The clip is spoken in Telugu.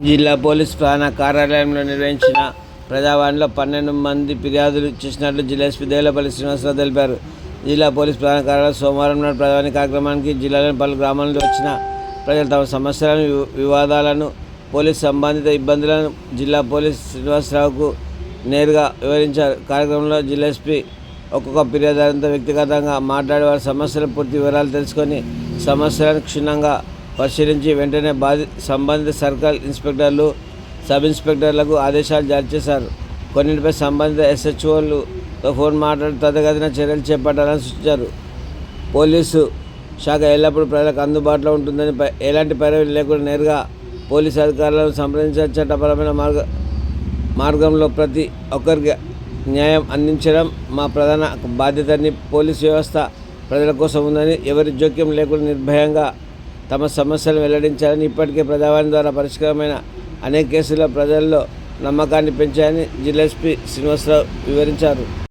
జిల్లా పోలీస్ ప్రధాన కార్యాలయంలో నిర్వహించిన ప్రజావాణిలో పన్నెండు మంది ఫిర్యాదులు చేసినట్లు జిల్లా ఎస్పీ దేవలపల్లి శ్రీనివాసరావు తెలిపారు. జిల్లా పోలీస్ ప్రధాన కార్యాలయం సోమవారం నాడు ప్రధాని కార్యక్రమానికి జిల్లాలోని పలు గ్రామాల నుంచి వచ్చిన ప్రజలు తమ సమస్యలను వి- వివాదాలను పోలీస్ సంబంధిత ఇబ్బందులను జిల్లా పోలీస్ శ్రీనివాసరావుకు నేరుగా వివరించారు. కార్యక్రమంలో జిల్లా ఎస్పీ ఒక్కొక్క ఫిర్యాదారంతో వ్యక్తిగతంగా మాట్లాడి వారి సమస్యల పూర్తి వివరాలు తెలుసుకొని సమస్యలను క్షుణ్ణంగా పరిశీలించి వెంటనే బాధి సంబంధిత సర్కిల్ ఇన్స్పెక్టర్లు సబ్ ఇన్స్పెక్టర్లకు ఆదేశాలు జారీ చేశారు. కొన్నింటిపై సంబంధిత ఎస్హెచ్ఓలతో ఫోన్ మాట్లాడి తదగతిన చర్యలు చేపట్టాలని సూచించారు. పోలీసు శాఖ ఎల్లప్పుడూ ప్రజలకు అందుబాటులో ఉంటుందని ఎలాంటి పర్యవేక్షణ లేకుండా నేరుగా పోలీసు అధికారులను సంప్రదించే చట్టపరమైన మార్గ మార్గంలో ప్రతి ఒక్కరికి న్యాయం అందించడం మా ప్రధాన బాధ్యతని పోలీస్ వ్యవస్థ ప్రజల కోసం ఉందని ఎవరి జోక్యం లేకుండా నిర్భయంగా తమ సమస్యలను వెల్లడించాలని ఇప్పటికే ప్రజావాణి ద్వారా పరిష్కారమైన అనేక కేసుల్లో ప్రజల్లో నమ్మకాన్ని పెంచాయని జిల్లా ఎస్పీ శ్రీనివాసరావు వివరించారు.